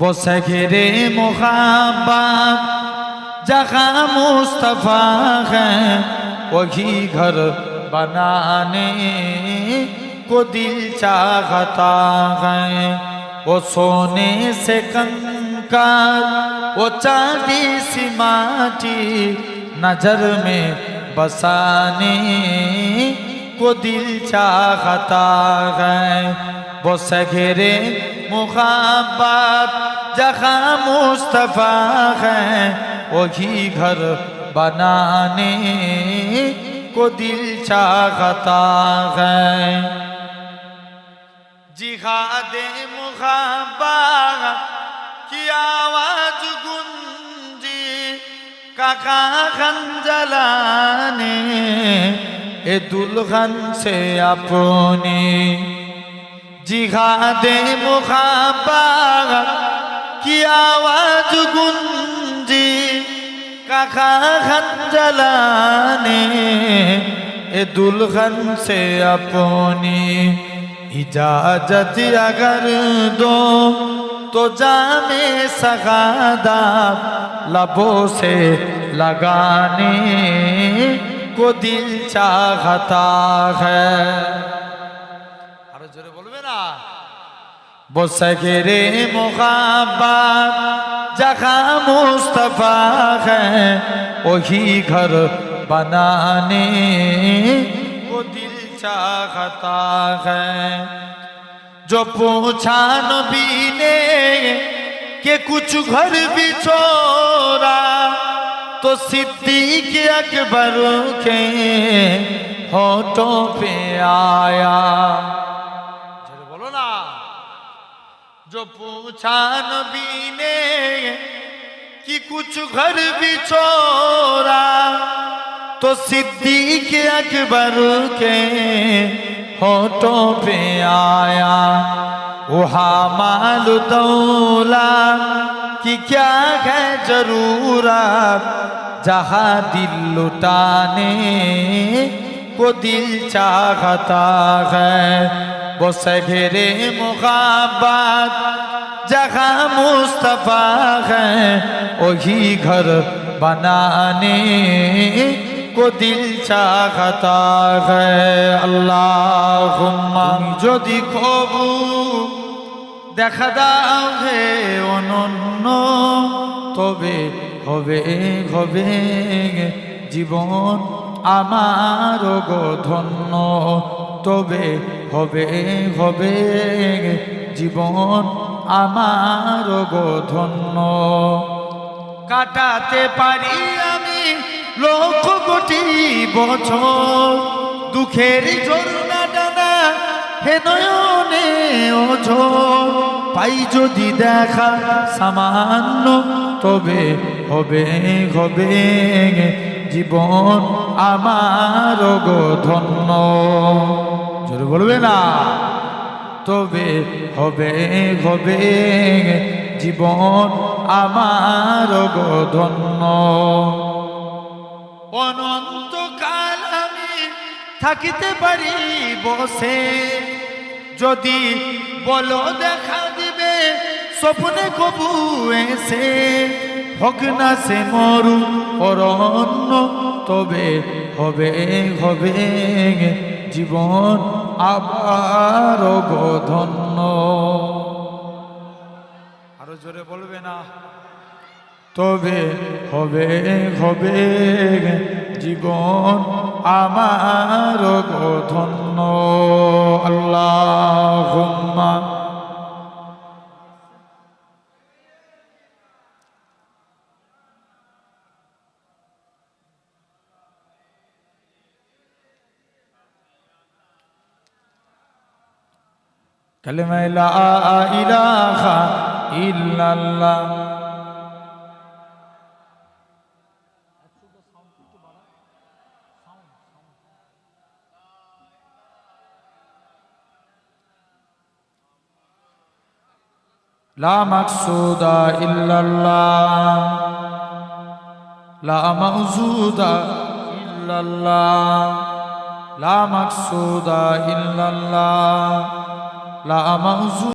وہ سہر محبت جہاں مصطفیٰ ہے، وہی گھر بنانے کو دل چاہتا ہے۔ وہ سونے سے کنکار، وہ چاندی سی ماتی نجر میں بسانے کو دل چاہتا ہے۔ وہ سگیرے मुहाबत जहाँ मुस्तफ़ा है वही घर बनाने को दिल चाहता है जिहादे मुहाबत की आवाज गुंजी काका खंजलाने ए दुल्हन से अपनी जिहादे मुहाबत की आवाज गुंजी काका खंजलाने ए दुल्हन से अपनी इजाजत अगर दो तो जामे सगादा लबों से लगाने को दिल चाहता है بسگر مخابات جہاں مصطفیٰ ہے، وہی گھر بنانے وہ دل چاہتا ہے۔ جو پوچھا نبی نے کہ کچھ گھر بھی چھوڑا، تو صدیق اکبر کے ہوتوں پہ آیا۔ جو پوچھا نبی نے کہ کچھ گھر بھی چورا تو صدیق اکبر کے ہوتوں پہ آیا وہا مال دولا کی کیا ہے ضرورا جہاں دل لٹانے کو دل چاہتا ہے؟ वो सगरे मुहाबत जहाँ मुस्तफ़ा है वही घर बनाने को दिल चाहता है अल्लाह যদি কবু দেখা দাও হে অনন্য তবে হবে হবে জীবন আমার গো ধন্য তবে হবে হবে জীবন আমার ধন্য কাটাতে পারি আমি লক্ষ কোটি বছর। দুঃখের ঝর্ণা টানা হে নয়নে পাই যদি দেখা সামান্য, তবে হবে হবে জীবন আমার গো ধন্য জোরে বলবে না। তবে হবে হবে, জীবন আমার ধন্য। অনন্তকাল আমি থাকিতে পারি বসে। যদি বলো দেখা দিবে, স্বপ্নে কবু এসে। হোক না সে মরু অরণ্য, তবে হবে হবে, জীবন আবার গো ধন্য। আরও জোরে বলবে না। তবে হবে হবে জীবন আমার গো ধন্য। আল্লাহ কালেমায় লা ইলাহা ইল্লাল্লাহ। লা মাকসুদা ইল্লাল্লাহ। লা মাউজুদা ইল্লাল্লাহ। লা মাকসুদা ইল্লাল্লাহ। لا